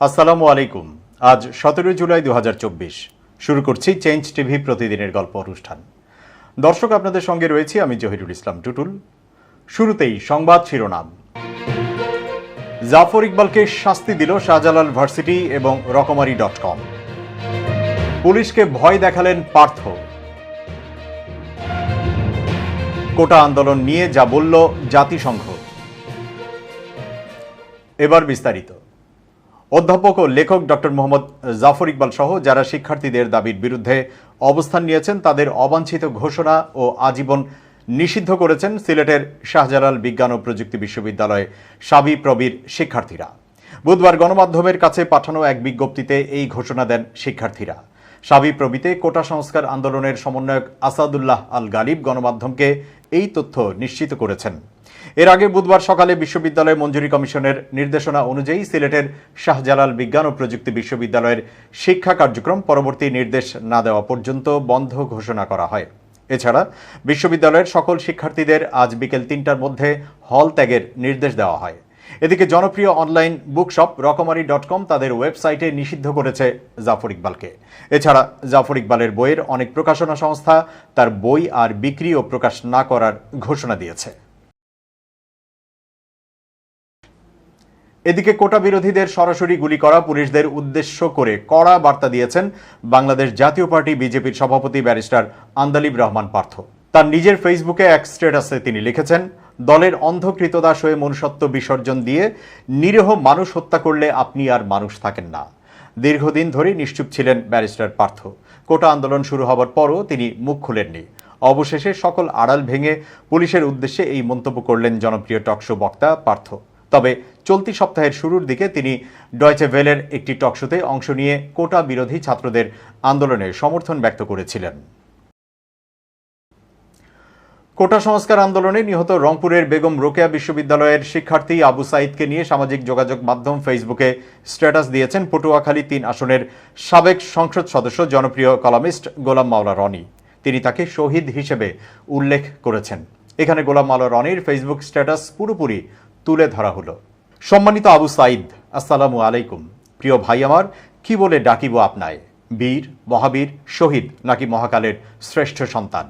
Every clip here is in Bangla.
আসসালামু আলাইকুম। আজ সতেরোই জুলাই দু হাজার চব্বিশ। শুরু করছি চেঞ্জ টিভি প্রতিদিনের গল্প অনুষ্ঠান। দর্শক আপনাদের সঙ্গে রয়েছি আমি জহিরুল ইসলাম টুটুল। শুরুতেই সংবাদ শিরোনাম। জাফর ইকবালকে শাস্তি দিল শাহজালাল ভার্সিটি এবং রকমারি ডট কম। পুলিশকে ভয় দেখালেন পার্থ। কোটা আন্দোলন নিয়ে যা বলল জাতিসংঘ। এবার বিস্তারিত। অধ্যাপক ও লেখক ডক্টর মোহাম্মদ জাফর ইকবাল সহ যারা শিক্ষার্থীদের দাবির বিরুদ্ধে অবস্থান নিয়েছেন, তাদের অবাঞ্ছিত ঘোষণা ও আজীবন নিষিদ্ধ করেছেন সিলেটের শাহজালাল বিজ্ঞান ও প্রযুক্তি বিশ্ববিদ্যালয়ে সাবি প্রবীর শিক্ষার্থীরা। বুধবার গণমাধ্যমের কাছে পাঠানো এক বিজ্ঞপ্তিতে এই ঘোষণা দেন শিক্ষার্থীরা। সাবি প্রবিতে কোটা সংস্কার আন্দোলনের সমন্বয়ক আসাদুল্লাহ আল গালিব গণমাধ্যমকে এই তথ্য নিশ্চিত করেছেন। এর আগে বুধবার সকালে বিশ্ববিদ্যালয় মঞ্জুরি কমিশনের নির্দেশনা অনুযায়ী সিলেটের শাহজালাল বিজ্ঞান ও প্রযুক্তি বিশ্ববিদ্যালয়ের শিক্ষা কার্যক্রম পরবর্তী নির্দেশ না দেওয়া পর্যন্ত বন্ধ ঘোষণা করা হয়। এছাড়া বিশ্ববিদ্যালয়ের সকল শিক্ষার্থীদের আজ বিকেল তিনটার মধ্যে হল ত্যাগের নির্দেশ দেওয়া হয়। এদিকে জনপ্রিয় online bookshop Rokomari dot com তাদের ওয়েবসাইটে নিষিদ্ধ করেছে জাফর ইকবালকে। এছাড়া জাফর ইকবালের বইয়ের অনেক প্রকাশনা সংস্থা তার বই আর বিক্রি ও প্রকাশ না করার ঘোষণা দিয়েছে। এদিকে কোটা বিরোধীদের সরাসরি গুলি করা পুলিশদের উদ্দেশ্য করে কড়া বার্তা দিয়েছেন বাংলাদেশ জাতীয় পার্টি বিজেপির সভাপতি ব্যারিস্টার আন্দালিব রহমান পার্থ। তার নিজের ফেসবুকে এক স্ট্যাটাসে তিনি লিখেছেন দলের অন্ধকৃতদাস হয়ে মনুষ্যত্ব বিসর্জন দিয়ে নিরীহ মানুষ হত্যা করলে আপনি আর মানুষ থাকেন না। দীর্ঘদিন ধরে নিশ্চুপ ছিলেন ব্যারিস্টার পার্থ। কোটা আন্দোলন শুরু হবার পরও তিনি মুখ খুলেননি। অবশেষে সকল আড়াল ভেঙে পুলিশের উদ্দেশ্যে এই মন্তব্য করলেন জনপ্রিয় টকশো বক্তা পার্থ। তবে চলতি সপ্তাহের শুরুর দিকে তিনি ডয়চে ভেলের একটি টকশোতে অংশ নিয়ে কোটা বিরোধী ছাত্রদের আন্দোলনে সমর্থন ব্যক্ত করেছিলেন। কোটা সংস্কার আন্দোলনে নিহত রংপুরের বেগম রোকেয়া বিশ্ববিদ্যালয়ের শিক্ষার্থী আবু সাইদকে নিয়ে সামাজিক যোগাযোগ মাধ্যম ফেসবুকে স্ট্যাটাস দিয়েছেন পটুয়াখালী তিন আসনের সাবেক সংসদ সদস্য, জনপ্রিয় কলামিস্ট গোলাম মাওলা রনি। তিনি তাকে শহীদ হিসেবে উল্লেখ করেছেন। এখানে গোলাম মাওলা রনির ফেসবুক স্ট্যাটাস পুরোপুরি তুলে ধরা হলো। সম্মানিত আবু সাইদ, আসসালামু আলাইকুম। প্রিয় ভাই আমার, কি বলে ডাকিব আপনায়? বীর, মহাবীর, শহীদ নাকি মহাকালের শ্রেষ্ঠ সন্তান?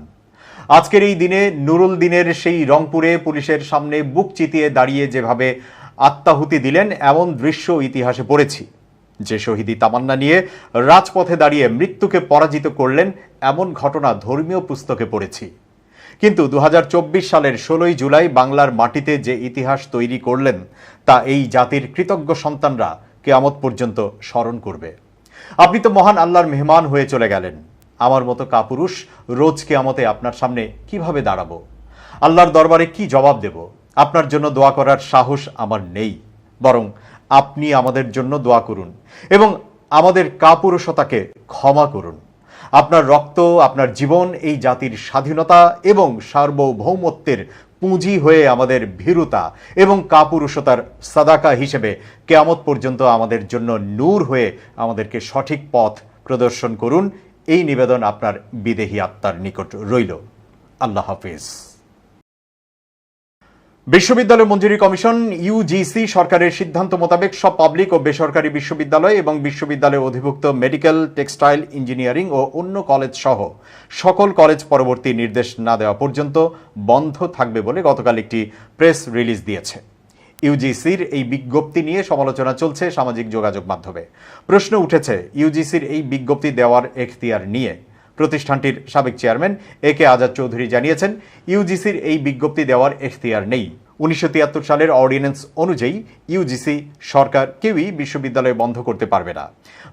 আজকের এই দিনে নুরুল দিনের সেই রংপুরে পুলিশের সামনে বুক চিতিয়ে দাঁড়িয়ে যেভাবে আত্মাহুতি দিলেন, এমন দৃশ্য ইতিহাসে পড়েছি। যে শহীদি তামান্না নিয়ে রাজপথে দাঁড়িয়ে মৃত্যুকে পরাজিত করলেন, এমন ঘটনা ধর্মীয় পুস্তকে পড়েছি। কিন্তু দু হাজার চব্বিশ সালের ষোলোই জুলাই বাংলার মাটিতে যে ইতিহাস তৈরি করলেন, তা এই জাতির কৃতজ্ঞ সন্তানরা কেয়ামত পর্যন্ত স্মরণ করবে। আপনি তো মহান আল্লাহর মেহমান হয়ে চলে গেলেন। আমার মতো কাপুরুষ রোজ কেয়ামতে আপনার সামনে কীভাবে দাঁড়াবো? আল্লাহর দরবারে কি জবাব দেব? আপনার জন্য দোয়া করার সাহস আমার নেই। বরং আপনি আমাদের জন্য দোয়া করুন এবং আমাদের কাপুরুষতাকে ক্ষমা করুন। আপনার রক্ত, আপনার জীবন, এই জাতির স্বাধীনতা এবং সার্বভৌমত্বের পুঁজি হয়ে আমাদের ভীরুতা এবং কাপুরুষতার সাদাকা হিসেবে কেয়ামত পর্যন্ত আমাদের জন্য নূর হয়ে আমাদেরকে সঠিক পথ প্রদর্শন করুন। এই নিবেদন আপনার বিদেহী আত্মার নিকট রইল। আল্লাহ হাফিজ। বিশ্ববিদ্যালয় মঞ্জুরি কমিশন ইউজিসি সরকারের সিদ্ধান্ত মোতাবেক সব পাবলিক ও বেসরকারি বিশ্ববিদ্যালয় এবং বিশ্ববিদ্যালয়ে অধিভুক্ত মেডিকেল, টেক্সটাইল, ইঞ্জিনিয়ারিং ও অন্য কলেজ সহ সকল কলেজ পরবর্তী নির্দেশ না দেওয়া পর্যন্ত বন্ধ থাকবে বলে গতকাল একটি প্রেস রিলিজ দিয়েছে। ইউজিসির এই বিজ্ঞপ্তি নিয়ে সমালোচনা চলছে সামাজিক যোগাযোগ মাধ্যমে। প্রশ্ন উঠেছে, ইউজিসির এই বিজ্ঞপ্তি দেওয়ার এখতিয়ার নিয়ে। প্রতিষ্ঠানটির সাবেক chairman A K Azad Chowdhury জানিয়েছেন, ইউজিসির এই বিজ্ঞপ্তি দেওয়ার এখতিয়ার নেই। উনিশশো তিয়াত্তর সালের অর্ডিন্যান্স অনুযায়ী ইউজিসি সরকার কেউই বিশ্ববিদ্যালয় বন্ধ করতে পারবে না।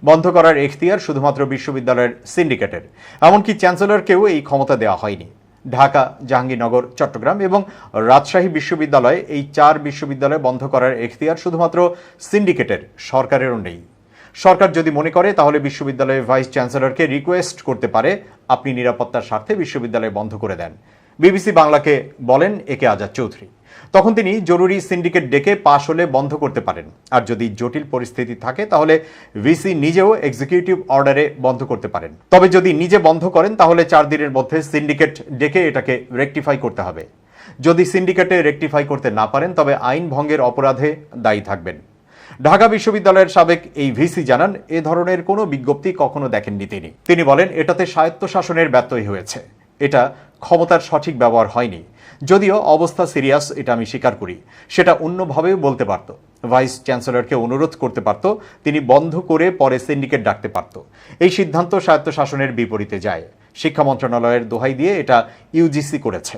বন্ধ করার এখতিয়ার শুধুমাত্র বিশ্ববিদ্যালয়ের সিন্ডিকেটের। এমনকি চ্যান্সেলরকেও এই ক্ষমতা দেওয়া হয়নি। ঢাকা, জাহাঙ্গীরনগর, চট্টগ্রাম এবং রাজশাহী বিশ্ববিদ্যালয় এই চার বিশ্ববিদ্যালয় বন্ধ করার এখতিয়ার শুধুমাত্র সিন্ডিকেটের সরকারেরও নেই। সরকার যদি মনে করে, তাহলে বিশ্ববিদ্যালয়ের ভাইস চ্যান্সেলরকে রিকোয়েস্ট করতে পারে, আপনি নিরাপত্তার স্বার্থে বিশ্ববিদ্যালয় বন্ধ করে দেন। বিবিসি বাংলাকে বলেন একে আজাদ চৌধুরী। তখন তিনি জরুরি সিন্ডিকেট ডেকে পাশ হলে বন্ধ করতে পারেন। আর যদি জটিল পরিস্থিতি থাকে, তাহলে ভিসি নিজেও এক্সিকিউটিভ অর্ডারে বন্ধ করতে পারেন। তবে যদি নিজে বন্ধ করেন, তাহলে চার দিনের মধ্যে সিন্ডিকেট ডেকে এটাকে রেকটিফাই করতে হবে। যদি সিন্ডিকেটে রেকটিফাই করতে না পারেন, তবে আইন ভঙ্গের অপরাধে দায়ী থাকবেন। ঢাকা বিশ্ববিদ্যালয়ের সাবেক এই ভিসি জানান, এ ধরনের কোনো বিজ্ঞপ্তি কখনো দেখেননি তিনি। তিনি বলেন, এটাতে স্বায়ত্তশাসনের ব্যত্যয় হয়েছে। এটা ক্ষমতার সঠিক ব্যবহার হয়নি। যদিও অবস্থা সিরিয়াস, এটা আমি স্বীকার করি। সেটা অন্যভাবেও বলতে পারত। ভাইস চ্যান্সেলরকে অনুরোধ করতে পারত, তিনি বন্ধ করে পরে সিন্ডিকেট ডাকতে পারত। এই সিদ্ধান্ত স্বায়ত্তশাসনের বিপরীতে যায়। শিক্ষা মন্ত্রণালয়ের দোহাই দিয়ে এটা ইউজিসি করেছে।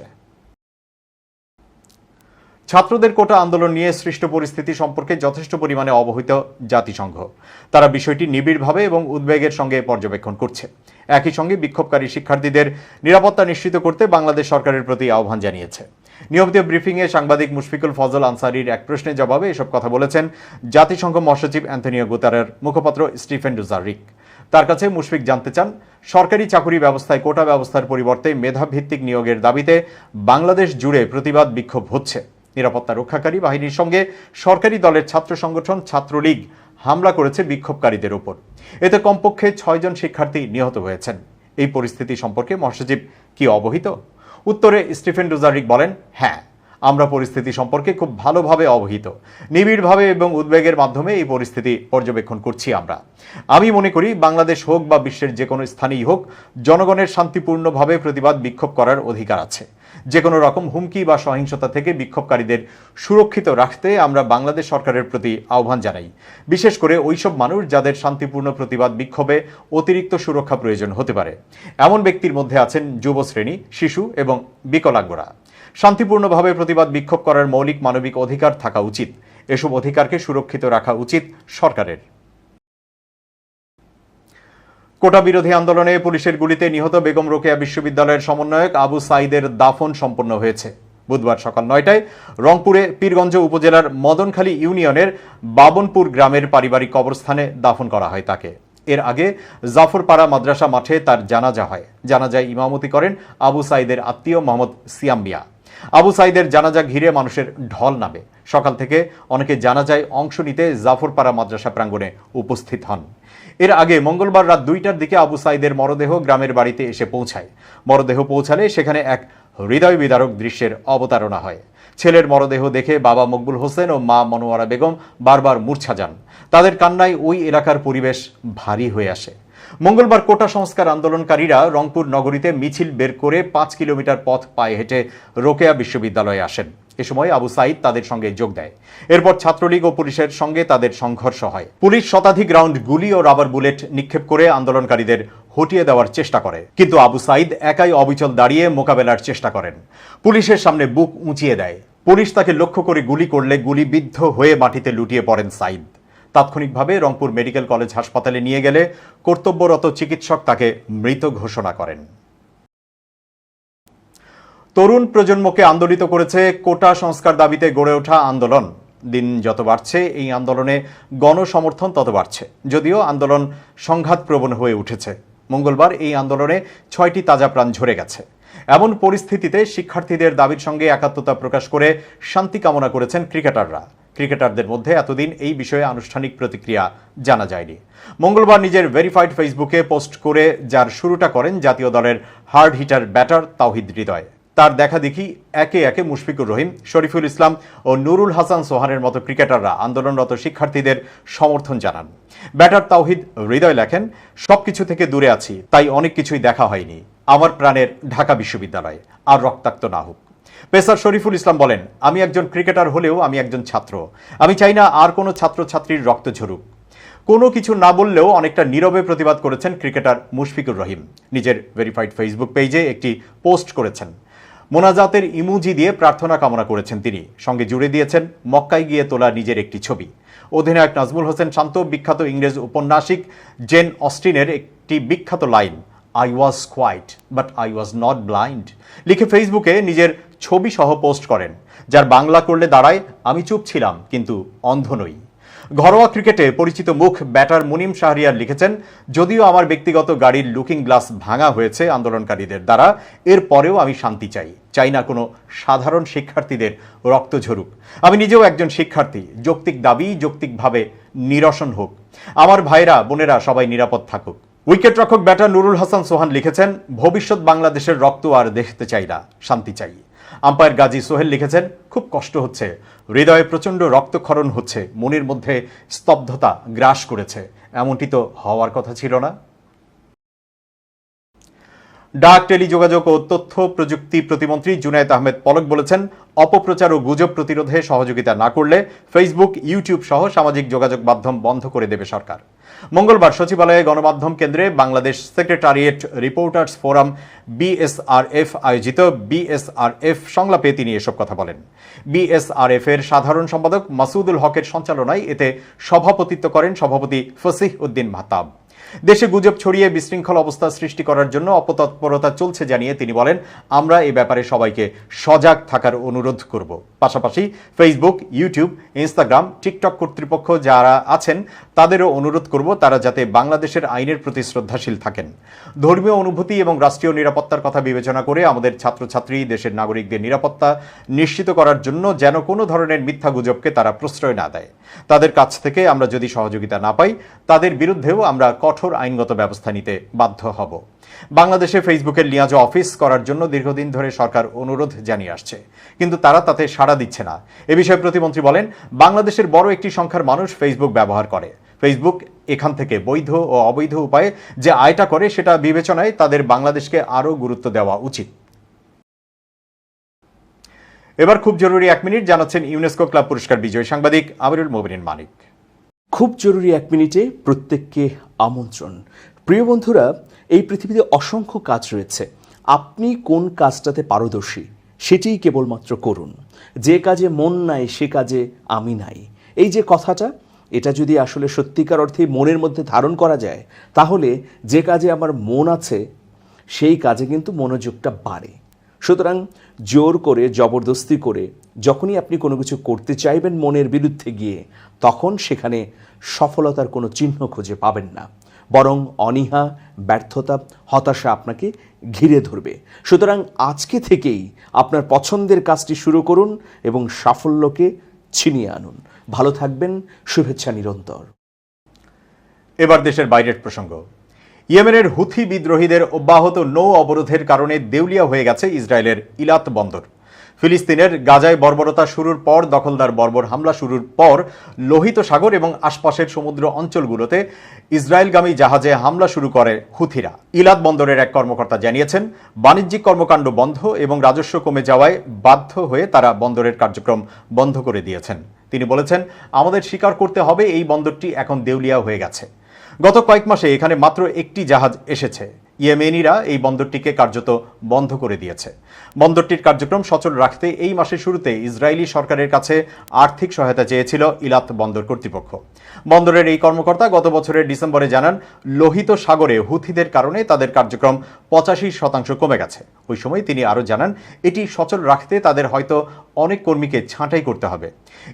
ছাত্রদের কোটা আন্দোলন নিয়ে সৃষ্ট পরিস্থিতি সম্পর্কে যথেষ্ট পরিমাণে অবহিত জাতিসংঘ। তারা বিষয়টি নিবিড়ভাবে এবং উদ্বেগের সঙ্গে পর্যবেক্ষণ করছে। একই সঙ্গে বিক্ষোভকারী শিক্ষার্থীদের নিরাপত্তা নিশ্চিত করতে বাংলাদেশ সরকারের প্রতি আহ্বান জানিয়েছে। নিয়মিত ব্রিফিংয়ে সাংবাদিক মুশফিকুল ফজল আনসারির এক প্রশ্নের জবাবে এসব কথা বলেছেন জাতিসংঘ মহাসচিব অ্যান্থনিও গুতারের মুখপাত্র স্টিফেন ডুজারিক। তার কাছে মুশফিক জানতে চান, সরকারি চাকুরি ব্যবস্থায় কোটা ব্যবস্থার পরিবর্তে মেধাভিত্তিক নিয়োগের দাবিতে বাংলাদেশ জুড়ে প্রতিবাদ বিক্ষোভ হচ্ছে। নিরাপত্তা রক্ষাকারী বাহিনীর সঙ্গে সরকারি দলের ছাত্র সংগঠন ছাত্রলীগ হামলা করেছে বিক্ষোভকারীদের ওপর এতে কমপক্ষে ছয়জন শিক্ষার্থী নিহত হয়েছেন। এই পরিস্থিতি সম্পর্কে মহাসচিব কি অবহিত? উত্তরে স্টিফেন ডুজারিক বলেন হ্যাঁ আমরা পরিস্থিতি সম্পর্কে খুব ভালোভাবে অবহিত। নিবিড়ভাবে এবং উদ্বেগের মাধ্যমে এই পরিস্থিতি পর্যবেক্ষণ করছি আমরা। আমি মনে করি বাংলাদেশ হোক বা বিশ্বের যে কোনো স্থানেই হোক, জনগণের শান্তিপূর্ণভাবে প্রতিবাদ বিক্ষোভ করার অধিকার আছে। যে কোনো রকম হুমকি বা সহিংসতা থেকে বিক্ষোভকারীদের সুরক্ষিত রাখতে আমরা বাংলাদেশ সরকারের প্রতি আহ্বান জানাই। বিশেষ করে ওইসব মানুষ যাদের শান্তিপূর্ণ প্রতিবাদ বিক্ষোভে অতিরিক্ত সুরক্ষা প্রয়োজন হতে পারে। এমন ব্যক্তির মধ্যে আছেন যুব শ্রেণি শিশু এবং বিকলাঙ্গরা শান্তিপূর্ণভাবে প্রতিবাদ বিক্ষোভ করার মৌলিক মানবিক অধিকার থাকা উচিত। এসব অধিকারকে সুরক্ষিত রাখা উচিত সরকারের। কোটা বিরোধী আন্দোলনে পুলিশের গুলিতে নিহত বেগম রোকেয়া বিশ্ববিদ্যালয়ের সমন্বয়ক আবু সাইদের দাফন সম্পন্ন হয়েছে। বুধবার সকাল নয়টায় রংপুরে পীরগঞ্জ উপজেলার মদনখালী ইউনিয়নের বাবনপুর গ্রামের পারিবারিক কবরস্থানে দাফন করা হয় তাকে। এর আগে জাফরপাড়া মাদ্রাসা মাঠে তার জানাজা হয়। জানাজায় ইমামতি করেন আবু সাইদের আত্মীয় মোহাম্মদ সিয়াম মিয়া। আবু সাইদের জানাজা ঘিরে মানুষের ঢল নামে। সকাল থেকে অনেকে জানাজায় অংশ নিতে জাফরপাড়া মাদ্রাসা প্রাঙ্গণে উপস্থিত হন। এর আগে মঙ্গলবার রাত দুইটার দিকে আবু সাইদের মরদেহ গ্রামের বাড়িতে এসে পৌঁছায়। মরদেহ পৌঁছালে সেখানে এক হৃদয় বিদারক দৃশ্যের অবতারণা হয়। ছেলের মরদেহ দেখে বাবা মকবুল হোসেন ও মা মনোয়ারা বেগম বারবার মূর্ছা যান। তাদের কান্নায় ওই এলাকার পরিবেশ ভারী হয়ে আসে। মঙ্গলবার কোটা সংস্কার আন্দোলনকারীরা রংপুর নগরীতে মিছিল বের করে পাঁচ কিলোমিটার পথ পায়ে হেঁটে রোকেয়া বিশ্ববিদ্যালয়ে আসেন। এ সময় আবু সাইদ তাদের সঙ্গে যোগ দেয়। এরপর ছাত্রলীগ ও পুলিশের সঙ্গে তাদের সংঘর্ষ হয়। পুলিশ শতাধিক রাউন্ড গুলি ও রাবার বুলেট নিক্ষেপ করে আন্দোলনকারীদের হটিয়ে দেওয়ার চেষ্টা করে। কিন্তু আবু সাইদ একাই অবিচল দাঁড়িয়ে মোকাবেলার চেষ্টা করেন। পুলিশের সামনে বুক উঁচিয়ে দেয়। পুলিশ তাকে লক্ষ্য করে গুলি করলে গুলিবিদ্ধ হয়ে মাটিতে লুটিয়ে পড়েন সাইদ। তাৎক্ষণিকভাবে রংপুর মেডিকেল কলেজ হাসপাতালে নিয়ে গেলে কর্তব্যরত চিকিৎসক তাকে মৃত ঘোষণা করেন। তরুণ প্রজন্মকে আন্দোলিত করেছে কোটা সংস্কার দাবিতে গড়ে ওঠা আন্দোলন। দিন যত বাড়ছে, এই আন্দোলনে গণসমর্থন তত বাড়ছে। যদিও আন্দোলন সংঘাতপ্রবণ হয়ে উঠেছে। মঙ্গলবার এই আন্দোলনে ছয়টি তাজা প্রাণ ঝরে গেছে। এমন পরিস্থিতিতে শিক্ষার্থীদের দাবির সঙ্গে একাত্মতা প্রকাশ করে শান্তি কামনা করেছেন ক্রিকেটাররা। ক্রিকেটারদের মধ্যে এতদিন এই বিষয়ে আনুষ্ঠানিক প্রতিক্রিয়া জানা যায়নি। মঙ্গলবার নিজের ভেরিফাইড ফেসবুকে পোস্ট করে যার শুরুটা করেন জাতীয় দলের hard hitter batter Towhid Hridoy. তার দেখা দেখি একে একে মুশফিকুর রহিম, শরীফুল ইসলাম ও নুরুল হাসান সোহানের মতো ক্রিকেটাররা আন্দোলনরত শিক্ষার্থীদের সমর্থন জানান। ব্যাটার তাওহিদ হৃদয় লেখেন, সবকিছু থেকে দূরে আছি, তাই অনেক কিছুই দেখা হয়নি। আমার প্রাণের ঢাকা বিশ্ববিদ্যালয়, আর রক্তাক্ত না হোক। পেসার শরীফুল ইসলাম বলেন, আমি একজন ক্রিকেটার হলেও আমি একজন ছাত্র। আমি চাই না আর কোনো ছাত্রছাত্রীর রক্ত ঝরুক। কোনো কিছু না বললেও অনেকটা নীরবে প্রতিবাদ করেছেন ক্রিকেটার মুশফিকুর রহিম। নিজের ভেরিফাইড ফেসবুক পেজে একটি পোস্ট করেছেন। মোনাজাতের ইমুজি দিয়ে প্রার্থনা কামনা করেছেন তিনি। সঙ্গে জুড়ে দিয়েছেন, মক্কায় গিয়ে তোলা নিজের একটি ছবি। অধিনায়ক নাজমুল হোসেন শান্ত, বিখ্যাত ইংরেজ উপন্যাসিক জেন অস্টিনের একটি বিখ্যাত line I was quiet but I was not blind লিখে ফেসবুকে নিজের ছবি সহ পোস্ট করেন, যার বাংলা করলে দাঁড়ায়, আমি চুপ ছিলাম, কিন্তু অন্ধ নই। ঘরোয়া ক্রিকেটে পরিচিত মুখ ব্যাটার মুনিম শাহরিয়ার লিখেছেন, যদিও আমার ব্যক্তিগত গাড়ির লুকিং গ্লাস ভাঙা হয়েছে আন্দোলনকারীদের দ্বারা, এর পরেও আমি শান্তি চাই। চাই না কোনো সাধারণ শিক্ষার্থীদের রক্ত ঝরুক। আমি নিজেও একজন শিক্ষার্থী। যৌক্তিক দাবি, যৌক্তিকভাবে নিরসন হোক। আমার ভাইরা বোনেরা সবাই নিরাপদ থাকুক। উইকেট রক্ষক ব্যাটার নুরুল হাসান সোহান লিখেছেন, ভবিষ্যৎ বাংলাদেশের রক্ত আর দেখতে চাই না, শান্তি চাই। আম্পায়ার গাজী সোহেল লিখেছেন, খুব কষ্ট হচ্ছে। হৃদয়ে প্রচণ্ড রক্তক্ষরণ হচ্ছে। মনের মধ্যে স্তব্ধতা গ্রাস করেছে। এমনটি তো হওয়ার কথা ছিল না। ডাক, টেলিযোগাযোগ ও তথ্য প্রযুক্তি প্রতিমন্ত্রী জুনায়েদ আহমেদ পলক বলেছেন, অপপ্রচার ও গুজব প্রতিরোধে সহযোগিতা না করলে ফেসবুক ইউটিউব সহ সামাজিক যোগাযোগ মাধ্যম বন্ধ করে দেবে সরকার। মঙ্গলবার সচিবালয়ে গণমাধ্যম কেন্দ্রে Bangladesh secretariat reporters forum BSRF আয়োজিত বিএসআরএফ সংলাপে তিনি এসব কথা বলেন। বিএসআরএফ এর সাধারণ সম্পাদক মাসুদুল হকের সঞ্চালনায় এতে সভাপতিত্ব করেন সভাপতি ফসিহ উদ্দিন মাহতাব। দেশে গুজব ছড়িয়ে বিশৃঙ্খল অবস্থা সৃষ্টি করার জন্য অপতৎপরতা চলছে জানিয়ে তিনি বলেন, আমরা এ ব্যাপারে সবাইকে সজাগ থাকার অনুরোধ করব। পাশাপাশি ফেসবুক, ইউটিউব, ইনস্টাগ্রাম, টিকটক কর্তৃপক্ষ যারা আছেন তাদেরও অনুরোধ করব তারা যাতে বাংলাদেশের আইনের প্রতি শ্রদ্ধাশীল থাকেন। ধর্মীয় অনুভূতি এবং রাষ্ট্রীয় নিরাপত্তার কথা বিবেচনা করে আমাদের ছাত্রছাত্রী, দেশের নাগরিকদের নিরাপত্তা নিশ্চিত করার জন্য যেন কোনো ধরনের মিথ্যা গুজবকে তারা প্রশ্রয় না দেয়। তাদের কাছ থেকে আমরা যদি সহযোগিতা না পাই, তাদের বিরুদ্ধেও আমরা কঠোর আইনগত ব্যবস্থা নিতে বাধ্য হব। বাংলাদেশে ফেসবুকের লিয়াজ অফিস করার জন্য দীর্ঘদিন ধরে সরকার অনুরোধ জানিয়ে আসছে। কিন্তু তারা তাতে সাড়া দিচ্ছে না। এ বিষয়ে প্রতিমন্ত্রী বলেন, বাংলাদেশের বড় একটি সংখ্যার মানুষ ফেসবুক ব্যবহার করে। ফেসবুক এখান থেকে বৈধ ও অবৈধ উপায়ে যে আয়টা করে সেটা বিবেচনায় তাদের বাংলাদেশকে আরও গুরুত্ব দেওয়া উচিত। এবার খুব জরুরি এক মিনিট, জানাচ্ছেন ইউনেস্কো ক্লাব পুরস্কার বিজয়ী সাংবাদিক আমিরুল মোবিনিন মানিক। খুব জরুরি এক মিনিটে প্রত্যেককে আমন্ত্রণ। প্রিয় বন্ধুরা, এই পৃথিবীতে অসংখ্য কাজ রয়েছে। আপনি কোন কাজটাতে পারদর্শী, সেটিই কেবলমাত্র করুন। যে কাজে মন নাই, সে কাজে আমি নাই। এই যে কথাটা এটা যদি আসলে সত্যিকার অর্থে মনের মধ্যে ধারণ করা যায়, তাহলে যে কাজে আমার মন আছে, সেই কাজে কিন্তু মনোযোগটা বাড়ে। সুতরাং জোর করে, জবরদস্তি করে, যখনই আপনি কোনো কিছু করতে চাইবেন মনের বিরুদ্ধে গিয়ে, তখন সেখানে সফলতার কোনো চিহ্ন খুঁজে পাবেন না। বরং অনীহা, ব্যর্থতা, হতাশা আপনাকে ঘিরে ধরবে। সুতরাং আজকে থেকেই আপনার পছন্দের কাজটি শুরু করুন এবং সাফল্যকে ছিনিয়ে আনুন। ভালো থাকবেন, শুভেচ্ছা নিরন্তর। এবার দেশের বাইরের প্রসঙ্গ। ইয়েমেনের হুথি বিদ্রোহীদের অব্যাহত নৌ অবরোধের কারণে দেউলিয়া হয়ে গেছে ইসরায়েলের ইলাত বন্দর। ফিলিস্তিনের গাজায় বর্বরতা শুরুর পর দখলদার বর্বর হামলা শুরুর পর লোহিত সাগর এবং আশপাশের সমুদ্র অঞ্চলগুলোতে ইসরায়েলগামী জাহাজে হামলা শুরু করে হুথিরা। ইলাত বন্দরের এক কর্মকর্তা জানিয়েছেন, বাণিজ্যিক কর্মকাণ্ড বন্ধ এবং রাজস্ব কমে যাওয়ায় বাধ্য হয়ে তারা বন্দরের কার্যক্রম বন্ধ করে দিয়েছেন। তিনি বলেছেন, আমাদের স্বীকার করতে হবে এই বন্দরটি এখন দেউলিয়া হয়ে গেছে। গত কয়েক মাসে এখানে মাত্র একটি জাহাজ এসেছে। ইয়েমেনিরা এই বন্দরটিকে কার্যত বন্ধ করে দিয়েছে। বন্দরটির কার্যক্রম সচল রাখতে এই মাসের শুরুতে ইসরায়েলি সরকারের কাছে আর্থিক সহায়তা চেয়েছিল ইলাত বন্দর কর্তৃপক্ষ। বন্দরের এই কর্মকর্তা গত বছরের ডিসেম্বরে জানান, লোহিত সাগরে হুথিদের কারণে তাদের কার্যক্রম পঁচাশি শতাংশ কমে গেছে। ওই সময় তিনি আরও জানান, এটি সচল রাখতে তাদের হয়তো অনেক কর্মীকে ছাঁটাই করতে হবে।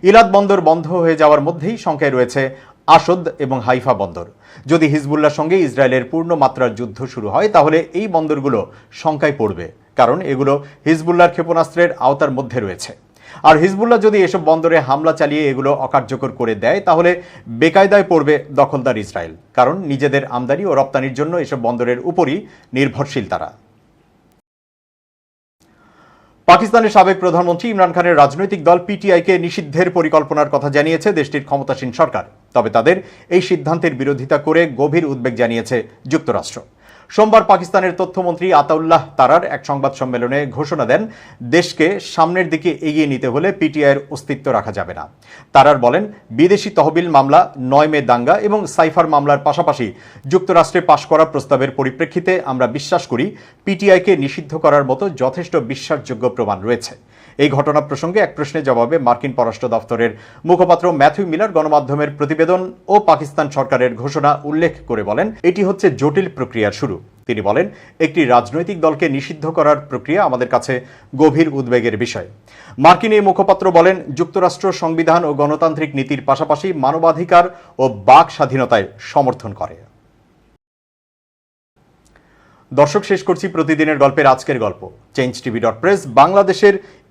ইলাত বন্দর বন্ধ হয়ে যাওয়ার মধ্যেই সংখ্যায় রয়েছে আসদ এবং হাইফা বন্দর। যদি হিজবুল্লার সঙ্গে ইসরায়েলের পূর্ণ মাত্রার যুদ্ধ শুরু হয়, তাহলে এই বন্দরগুলো শঙ্কায় পড়বে, কারণ এগুলো হিজবুল্লার ক্ষেপণাস্ত্রের আওতার মধ্যে রয়েছে। আর হিজবুল্লাহ যদি এসব বন্দরে হামলা চালিয়ে এগুলো অকার্যকর করে দেয়, তাহলে বেকায়দায় পড়বে দখলদার ইসরায়েল, কারণ নিজেদের আমদানি ও রপ্তানির জন্য এসব বন্দরের উপরই নির্ভরশীল তারা। পাকিস্তানের সাবেক প্রধানমন্ত্রী ইমরান খানের রাজনৈতিক দল পিটিআইকে নিষিদ্ধের পরিকল্পনার কথা জানিয়েছে দেশটির ক্ষমতাসীন সরকার। তবে তাদের এই সিদ্ধান্তের বিরোধিতা করে গভীর উদ্বেগ জানিয়েছে যুক্তরাষ্ট্র। সোমবার পাকিস্তানের তথ্যমন্ত্রী আতাউল্লাহ তারার এক সংবাদ সম্মেলনে ঘোষণা দেন, দেশকে সামনের দিকে এগিয়ে নিতে হলে পিটিআইয়ের অস্তিত্ব রাখা যাবে না। তারার বলেন, বিদেশি তহবিল মামলা, নয় মে দাঙ্গা এবং সাইফার মামলার পাশাপাশি যুক্তরাষ্ট্রে পাশ করা প্রস্তাবের পরিপ্রেক্ষিতে আমরা বিশ্বাস করি, পিটিআইকে নিষিদ্ধ করার মতো যথেষ্ট বিশ্বাসযোগ্য প্রমাণ রয়েছে। এই ঘটনা প্রসঙ্গে এক প্রশ্নের জবাবে মার্কিন পররাষ্ট্র দপ্তরের মুখপাত্র ম্যাথিউ মিলার গণমাধ্যমের প্রতিবেদন ও পাকিস্তান সরকারের ঘোষণা উল্লেখ করে বলেন, এটি হচ্ছে জটিল প্রক্রিয়ার শুরু। তিনি বলেন, একটি রাজনৈতিক দলকে নিষিদ্ধ করার প্রক্রিয়া আমাদের কাছে গভীর উদ্বেগের বিষয়। মার্কিন এই মুখপাত্র বলেন, যুক্তরাষ্ট্র সংবিধান ও গণতান্ত্রিক নীতির পাশাপাশি মানবাধিকার ও বাক স্বাধীনতায় সমর্থন করে। দর্শক, শেষ করছি প্রতিদিনের গল্পের আজকের গল্প। চেঞ্জ টিভি ডট প্রেস বাংলাদেশের